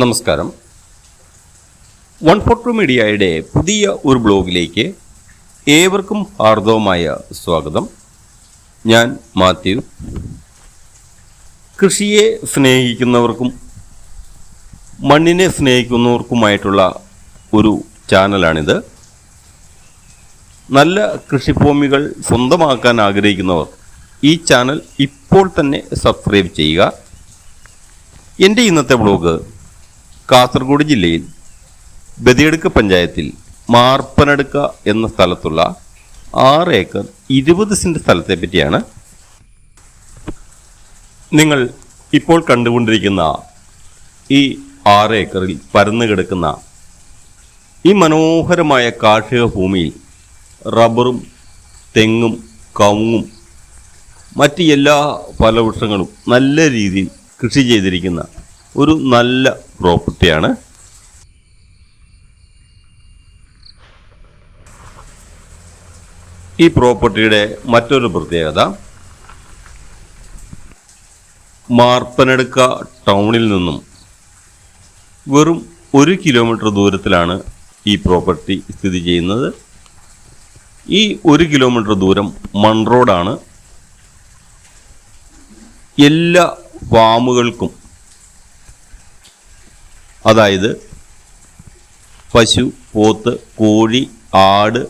നമസ്കാരം. One photo മീഡിയയുടെ പുതിയ ഒരു ബ്ലോഗിലേക്ക് ഏവർക്കും ഹാർദവമായ സ്വാഗതം. ഞാൻ മാത്യു. കൃഷിയെ സ്നേഹിക്കുന്നവർക്കും മണ്ണിനെ സ്നേഹിക്കുന്നവർക്കുമായിട്ടുള്ള ഒരു ചാനലാണിത്. നല്ല കൃഷിഭൂമികൾ സ്വന്തമാക്കാൻ ആഗ്രഹിക്കുന്നവർ ഈ ചാനൽ ഇപ്പോൾ തന്നെ സബ്സ്ക്രൈബ് ചെയ്യുക. എന്റെ ഇന്നത്തെ ബ്ലോഗ് കാസർഗോഡ് ജില്ലയിൽ ബദിയടുക്ക പഞ്ചായത്തിൽ മാർപ്പനടുക്ക എന്ന സ്ഥലത്തുള്ള ആറ് ഏക്കർ ഇരുപത് സെന്റ് സ്ഥലത്തെ പറ്റിയാണ് നിങ്ങൾ ഇപ്പോൾ കണ്ടുകൊണ്ടിരിക്കുന്ന ഈ ആറ് ഏക്കറിൽ പരന്നു കിടക്കുന്ന ഈ മനോഹരമായ കാർഷിക ഭൂമിയിൽ റബ്ബറും തെങ്ങും കവുങ്ങും മറ്റ് എല്ലാ ഫലവൃക്ഷങ്ങളും നല്ല രീതിയിൽ കൃഷി ചെയ്തിരിക്കുന്ന ഒരു നല്ല പ്രോപ്പർട്ടിയാണ് ഈ പ്രോപ്പർട്ടിയുടെ മറ്റൊരു പ്രത്യേകത മാർപ്പനടുക്ക ടൗണിൽ നിന്നും വെറും ഒരു കിലോമീറ്റർ ദൂരത്തിലാണ് ഈ പ്രോപ്പർട്ടി സ്ഥിതി ചെയ്യുന്നത്. ഈ ഒരു കിലോമീറ്റർ ദൂരം മൺ റോഡാണ് എല്ലാ ഫാമുകൾക്കും അതായത് പശു പോത്ത് കോഴി ആട്.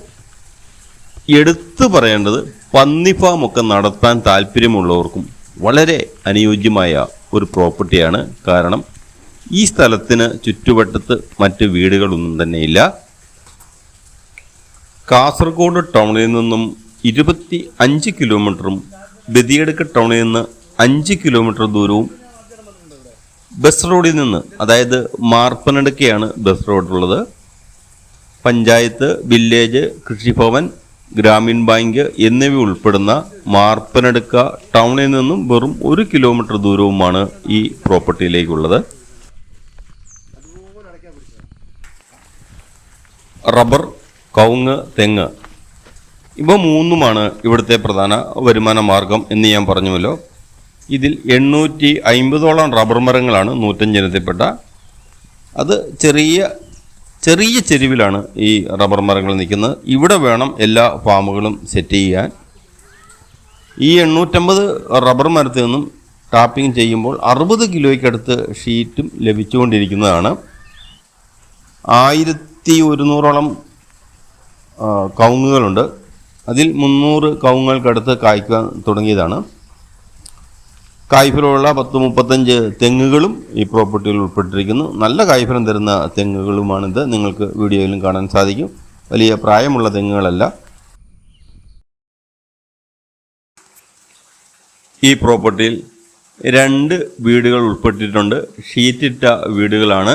എടുത്തു പറയേണ്ടത് പന്നി ഒക്കെ നടത്താൻ താല്പര്യമുള്ളവർക്കും വളരെ അനുയോജ്യമായ ഒരു പ്രോപ്പർട്ടിയാണ്. കാരണം ഈ സ്ഥലത്തിന് ചുറ്റുവട്ടത്ത് മറ്റ് വീടുകളൊന്നും തന്നെയില്ല. കാസർഗോഡ് ടൗണിൽ നിന്നും ഇരുപത്തി അഞ്ച് കിലോമീറ്ററും ബദിയടുക്ക ടൗണിൽ നിന്ന് അഞ്ച് കിലോമീറ്റർ ദൂരവും ബസ് റോഡിൽ നിന്ന് അതായത് മാർപ്പനടുക്കയാണ് ബസ് റോഡുള്ളത്. പഞ്ചായത്ത് വില്ലേജ് കൃഷിഭവൻ ഗ്രാമീൺ ബാങ്ക് എന്നിവ ഉൾപ്പെടുന്ന മാർപ്പനടുക്ക ടൗണിൽ നിന്നും വെറും ഒരു കിലോമീറ്റർ ദൂരവുമാണ് ഈ പ്രോപ്പർട്ടിയിലേക്കുള്ളത്. റബ്ബർ കവുങ്ങ് തെങ്ങ് ഇവ മൂന്നുമാണ് ഇവിടുത്തെ പ്രധാന വരുമാന മാർഗം എന്ന് ഞാൻ പറഞ്ഞുവല്ലോ. ഇതിൽ എണ്ണൂറ്റി അൻപതോളം റബ്ബർ മരങ്ങളാണ് നൂറ്റഞ്ചിനത്തിൽപ്പെട്ട. അത് ചെറിയ ചെറിയ ചെരുവിലാണ് ഈ റബ്ബർ മരങ്ങൾ നിൽക്കുന്നത്. ഇവിടെ വേണം എല്ലാ ഫാമുകളും സെറ്റ് ചെയ്യാൻ. ഈ എണ്ണൂറ്റമ്പത് റബ്ബർ മരത്തിൽ നിന്നും ടാപ്പിംഗ് ചെയ്യുമ്പോൾ അറുപത് കിലോയ്ക്കടുത്ത് ഷീറ്റും ലഭിച്ചുകൊണ്ടിരിക്കുന്നതാണ്. ആയിരത്തി ഒരുന്നൂറോളം കവുങ്ങുകളുണ്ട്. അതിൽ മുന്നൂറ് കവുങ്ങുകൾക്കടുത്ത് കായ്ക്കാൻ തുടങ്ങിയതാണ്. കായ്ഫലമുള്ള പത്ത് മുപ്പത്തഞ്ച് തെങ്ങുകളും ഈ പ്രോപ്പർട്ടിയിൽ ഉൾപ്പെട്ടിരിക്കുന്നു. നല്ല കായ്ഫലം തരുന്ന തെങ്ങുകളുമാണിത്. നിങ്ങൾക്ക് വീഡിയോയിലും കാണാൻ സാധിക്കും. വലിയ പ്രായമുള്ള തെങ്ങുകളല്ല. ഈ പ്രോപ്പർട്ടിയിൽ രണ്ട് വീടുകൾ ഉൾപ്പെട്ടിട്ടുണ്ട്. ഷീറ്റിട്ട വീടുകളാണ്.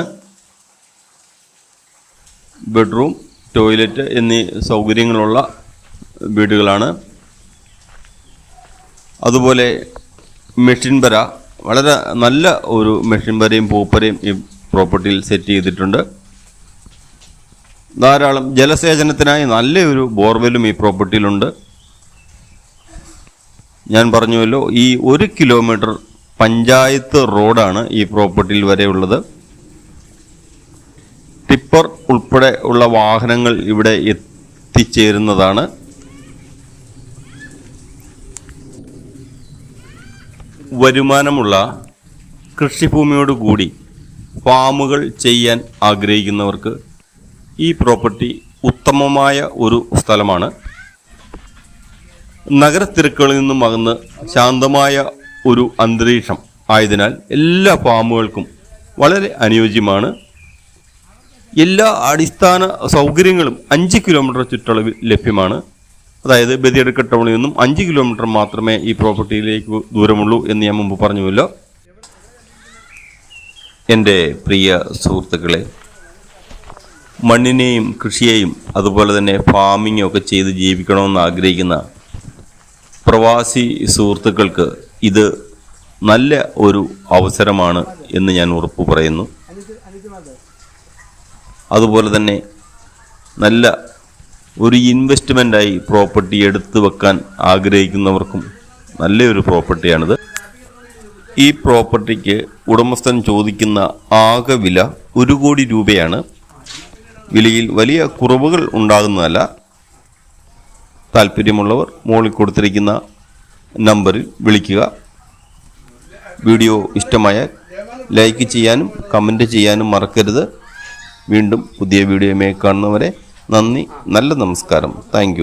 ബെഡ്റൂം ടോയ്ലറ്റ് എന്നീ സൗകര്യങ്ങളുള്ള വീടുകളാണ്. അതുപോലെ മെഷീൻ വര വളരെ നല്ല ഒരു മെഷീൻ വരയും പൂപ്പരയും ഈ പ്രോപ്പർട്ടിയിൽ സെറ്റ് ചെയ്തിട്ടുണ്ട്. ധാരാളം ജലസേചനത്തിനായി നല്ലൊരു ബോർവെല്ലും ഈ പ്രോപ്പർട്ടിയിലുണ്ട്. ഞാൻ പറഞ്ഞുവല്ലോ ഈ ഒരു കിലോമീറ്റർ പഞ്ചായത്ത് റോഡാണ് ഈ പ്രോപ്പർട്ടിയിൽ വരെ ഉള്ളത് ടിപ്പർ ഉൾപ്പെടെ ഉള്ള വാഹനങ്ങൾ ഇവിടെ എത്തിച്ചേരുന്നതാണ്. വരുമാനമുള്ള കൃഷിഭൂമിയോടുകൂടി ഫാമുകൾ ചെയ്യാൻ ആഗ്രഹിക്കുന്നവർക്ക് ഈ പ്രോപ്പർട്ടി ഉത്തമമായ ഒരു സ്ഥലമാണ്. നഗരത്തിരക്കുകളിൽ നിന്നും അകന്ന് ശാന്തമായ ഒരു അന്തരീക്ഷം ആയതിനാൽ എല്ലാ ഫാമുകൾക്കും വളരെ അനുയോജ്യമാണ്. എല്ലാ അടിസ്ഥാന സൗകര്യങ്ങളും അഞ്ച് കിലോമീറ്റർ ചുറ്റളവിൽ ലഭ്യമാണ്. അതായത് ബദിയടുക്ക ടൗണിൽ നിന്നും അഞ്ച് കിലോമീറ്റർ മാത്രമേ ഈ പ്രോപ്പർട്ടിയിലേക്ക് ദൂരമുള്ളൂ എന്ന് ഞാൻ മുമ്പ് പറഞ്ഞുവല്ലോ. എന്റെ പ്രിയ സുഹൃത്തുക്കളെ മണ്ണിനെയും കൃഷിയെയും അതുപോലെ തന്നെ ഫാമിങ്ങും ഒക്കെ ചെയ്ത് ജീവിക്കണമെന്ന് ആഗ്രഹിക്കുന്ന പ്രവാസി സുഹൃത്തുക്കൾക്ക് ഇത് നല്ല ഒരു അവസരമാണ് എന്ന് ഞാൻ ഉറപ്പ് പറയുന്നു. അതുപോലെ തന്നെ നല്ല ഒരു ഇൻവെസ്റ്റ്മെന്റായി പ്രോപ്പർട്ടി എടുത്തു വെക്കാൻ ആഗ്രഹിക്കുന്നവർക്കും നല്ലൊരു പ്രോപ്പർട്ടിയാണിത് ഈ പ്രോപ്പർട്ടിക്ക് ഉടമസ്ഥൻ ചോദിക്കുന്ന ആകെ വില ഒരു കോടി രൂപയാണ്. വിലയിൽ വലിയ കുറവുകൾ ഉണ്ടാകുന്നതല്ല. താല്പര്യമുള്ളവർ മുകളിൽ കൊടുത്തിരിക്കുന്ന നമ്പറിൽ വിളിക്കുക. വീഡിയോ ഇഷ്ടമായാൽ ലൈക്ക് ചെയ്യാനും കമന്റ് ചെയ്യാനും മറക്കരുത്. വീണ്ടും പുതിയ വീഡിയോയുമായി കാണുന്നവരെ നന്ദി നല്ല നമസ്കാരം. താങ്ക്